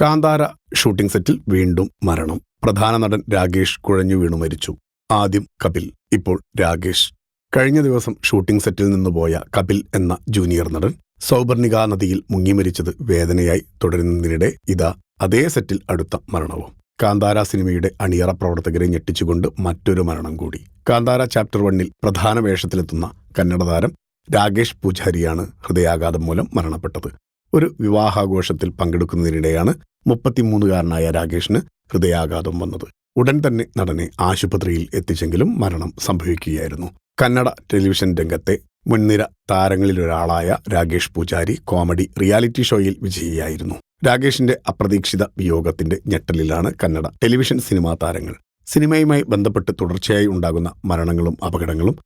Kantara shooting സെറ്റിൽ വീണ്ടും മരണം. പ്രധാന നടൻ രാകേഷ് കുഴഞ്ഞു വീണു മരിച്ചു. ആദ്യം കപിൽ ഇപ്പോൾ രാകേഷ്. കഴിഞ്ഞ ദിവസം ഷൂട്ടിംഗ് സെറ്റിൽ നിന്ന് പോയ കപിൽ എന്ന ജൂനിയർ നടൻ സൗപർണിക നദിയിൽ മുങ്ങിമരിച്ചത് വേദനയായി തുടരുന്നതിനിടെ ഇതാ അതേ സെറ്റിൽ അടുത്ത മരണവും. കാന്താര സിനിമയുടെ അണിയറ പ്രവർത്തകരെ ഞെട്ടിച്ചുകൊണ്ട് മറ്റൊരു മരണം കൂടി. കാന്താര ചാപ്റ്റർ വണ്ണിൽ പ്രധാന വേഷത്തിലെത്തുന്ന കന്നഡ താരം രാകേഷ് പൂജാരിയാണ് ഹൃദയാഘാതം മൂലം മരണപ്പെട്ടത്. ഒരു വിവാഹാഘോഷത്തിൽ പങ്കെടുക്കുന്നതിനിടെയാണ് മുപ്പത്തിമൂന്നുകാരനായ രാകേഷിന് ഹൃദയാഘാതം വന്നത്. ഉടൻ തന്നെ നടനെ ആശുപത്രിയിൽ എത്തിച്ചെങ്കിലും മരണം സംഭവിക്കുകയായിരുന്നു. കന്നഡ ടെലിവിഷൻ രംഗത്തെ മുൻനിര താരങ്ങളിലൊരാളായ രാകേഷ് പൂജാരി കോമഡി റിയാലിറ്റി ഷോയിൽ വിജയിയായിരുന്നു. രാകേഷിന്റെ അപ്രതീക്ഷിത വിയോഗത്തിന്റെ ഞെട്ടലിലാണ് കന്നഡ ടെലിവിഷൻ സിനിമാ താരങ്ങൾ. സിനിമയുമായി ബന്ധപ്പെട്ട് തുടർച്ചയായി ഉണ്ടാകുന്ന മരണങ്ങളും അപകടങ്ങളും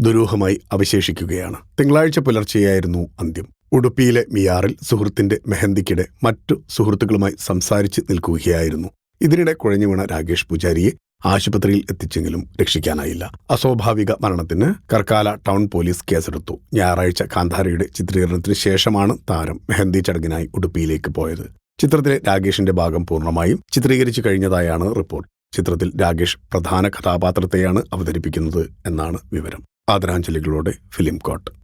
ദുരൂഹമായി അവശേഷിക്കുകയാണ്. തിങ്കളാഴ്ച പുലർച്ചെയായിരുന്നു അന്ത്യം. ഉടുപ്പിയിലെ മിയാറിൽ സുഹൃത്തിന്റെ മെഹന്തിക്കിടെ മറ്റു സുഹൃത്തുക്കളുമായി സംസാരിച്ച് നിൽക്കുകയായിരുന്നു. ഇതിനിടെ കുഴഞ്ഞു വീണ രാകേഷ് പൂജാരിയെ ആശുപത്രിയിൽ എത്തിച്ചെങ്കിലും രക്ഷിക്കാനായില്ല. അസ്വാഭാവിക മരണത്തിന് കർക്കാല ടൗൺ പോലീസ് കേസെടുത്തു. ഞായറാഴ്ച കാന്താരയുടെ ചിത്രീകരണത്തിന് ശേഷമാണ് താരം മെഹന്തി ചടങ്ങിനായി ഉടുപ്പിയിലേക്ക് പോയത്. ചിത്രത്തിലെ രാകേഷിന്റെ ഭാഗം പൂർണമായും ചിത്രീകരിച്ചു കഴിഞ്ഞതായാണ് റിപ്പോർട്ട്. ചിത്രത്തിൽ രാകേഷ് പ്രധാന കഥാപാത്രത്തെയാണ് അവതരിപ്പിക്കുന്നത് എന്നാണ് വിവരം. ആദരാഞ്ജലികളോടെ ഫിലിം കോട്ട്.